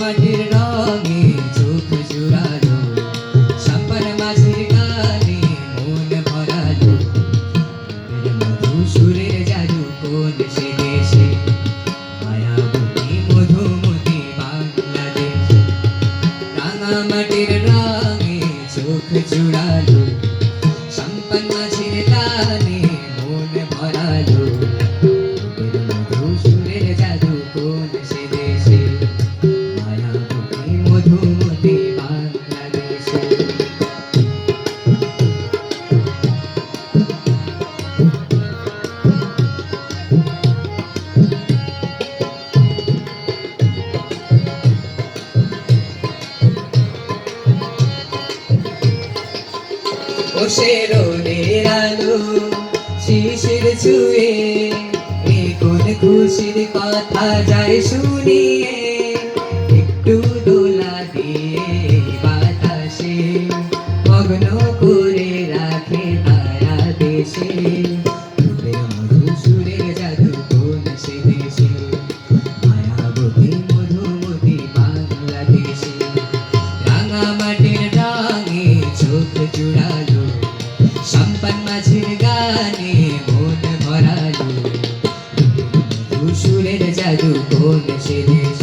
মাটির রঙে চোখ জুড়ালো সাপার মাঝের মধুমতি বাংলাদেশ। মাটির রঙে চোখ জুড়ালো সম্পন্ন রোদের আলো শিশির ছুঁয়ে কোন খুশির কথা যায় শুনিয়ে, একটু দোলা দিয়ে বাতাসে মগ্ন করে রাখে তারা দেশে। ফুলের সুরের জাদু কোন সে দেশে